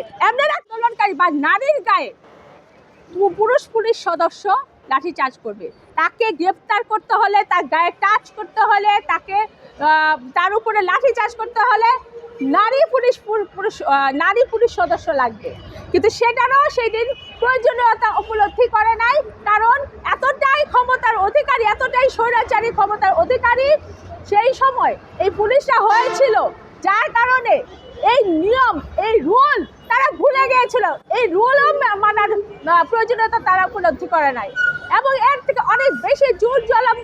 করে এমনের আন্দোলনকারী বা নারীর গায়ে পুরুষ পুলিশ সদস্য লাঠি চার্জ করবে। তাকে গ্রেপ্তার করতে হলে, তার গায়ে টাচ করতে হলে, তাকে তার উপরে লাঠি চার্জ করতে হলে নারী পুলিশ পুরুষ নারী পুলিশ সদস্য লাগবে। কিন্তু সেটারও সেই দিন প্রয়োজনীয়তা উপলব্ধি করে নাই, কারণ এতটাই ক্ষমতার অধিকারী, এতটাই স্বৈরাচারী ক্ষমতার অধিকারী সেই সময় এই পুলিশটা হয়েছিল। যার কারণে এই নিয়ম, এই গিয়েছিল এই রুলও মানার প্রয়োজনীয়তা তারা উপলব্ধি করে নাই। এবং এর থেকে অনেক বেশি জোর জলম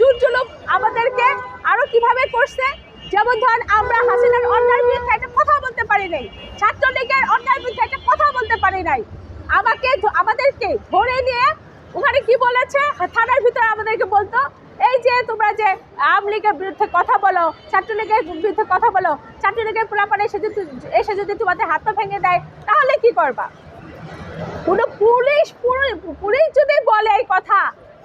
জোর জুলুম আমাদেরকে আরও কীভাবে করছে? যেমন ধর আমরা হাসিনার অন্যায়ের বিরুদ্ধে একটা কথা বলতে পারি নাই। ছাত্রলীগের অন্যায়ের বিরুদ্ধে একটা কথা বলতে পারি নাই। আমাকে আমাদেরকে ধরে নিয়ে ওখানে কি বলেছে? থানার ভিতরে আমাদেরকে বলতো যে তোমরা যে আওয়ামী লীগের বিরুদ্ধে কথা বলো, ছাত্রলীগের বিরুদ্ধে কথা বলো, ছাত্রলীগের পোলাপানে এসে যদি এসে যদি তোমাদের হাত ভেঙে দেয়, তাহলে কি করবা? কোনো পুলিশ পুলিশ যদি বলে এই কথা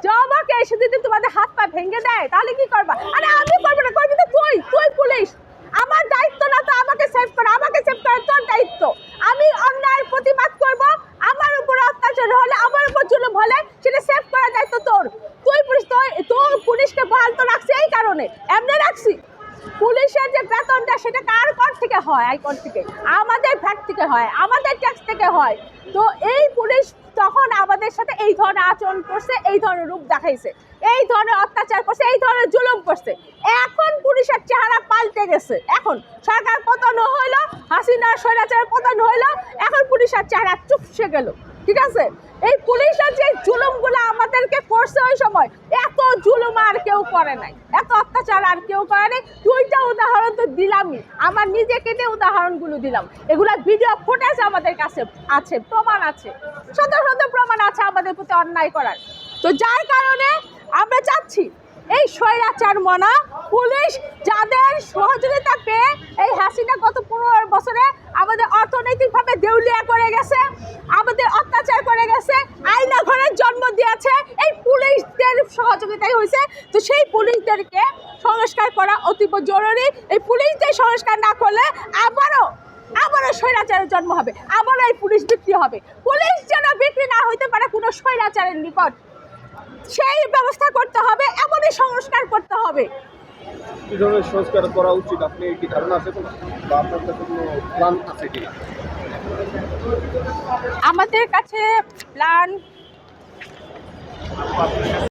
জবাকে এসে যদি তোমাদের হাত পা ভেঙে দেয়, তাহলে কি করবা? আরে আমি করব না করবি তো তুই তুই পুলিশ আমার দায়িত্ব না তো আমাকে সেভ করা আমাকে সেভ করা তোর দায়িত্ব আমি অন্যায়ের প্রতিবাদ করব আমার উপর অত্যাচার হলে আমার উপর জুলুম হলে সেটা সেভ করার দায়িত্ব তোর তুই পুলিশ তোর তোর পুলিশকে বহাল তো রাখছি এই কারণে এমনি রাখছি পুলিশের যে বেতনটা সেটা কার কর থেকে হয়? আয়কর থেকে। আমাদের ভ্যাট থেকে হয়, আমাদের ট্যাক্স থেকে হয়। তো এই পুলিশ তখন আমাদের সাথে এই ধরনের আচরণ করছে, এই ধরনের রূপ দেখাইছে, এই ধরনের অত্যাচার করছে, এই ধরনের জুলুম করছে। এখন পুলিশের চেহারা পাল্টে গেছে। এখন সরকার পতন হইল, হাসিনার স্বৈরাচার পতন হইল, এখন পুলিশের চেহারা চুপসে গেল। ঠিক আছে? এই পুলিশের যে জুলুমগুলো আমাদেরকে করছে ওই সময় জুলুম আর কেউ করে নাই। এত অত্যাচার আর কেউ করে নাই। দুইটা উদাহরণ তো দিলামই। আমার নিজেকে নিয়ে উদাহরণগুলো দিলাম। এগুলো ভিডিও ফুটেজ আমাদের কাছে আছে, প্রমাণ আছে। শত শত প্রমাণ আছে আমাদের প্রতি অন্যায় করার। তো যার কারণে আমরা চাচ্ছি, এই স্বৈরাচার মনা পুলিশ যাদের সহযোগিতা পেয়ে এই হাসিনা গত পনেরো বছরে আমাদের অর্থনৈতিকভাবে দেউলিয়া করে গেছে আমাদের অত্যাচার করে গেছে আইনা ঘরের জন্ম দিয়েছে এই পুলিশদের সহযোগিতাই হয়েছে। তো সেই পুলিশদেরকে সংস্কার করা অতীব জরুরি। এই পুলিশদের সংস্কার না করলে আবারও আবারও স্বৈরাচারের জন্ম হবে। আবারও এই পুলিশ বিক্রি হবে। পুলিশ যেন বিক্রি না হইতে পারে কোনো স্বৈরাচারের নিকট। সেই ব্যবস্থা করতে হবে এমনই সংস্কার করতে হবে। কি ধরনের সংস্কার করা উচিত? আপনি কি ধারণা আছে কোনো? বা আপনার কাছে কোনো প্ল্যান আছে কিনা আমাদের কাছে প্ল্যান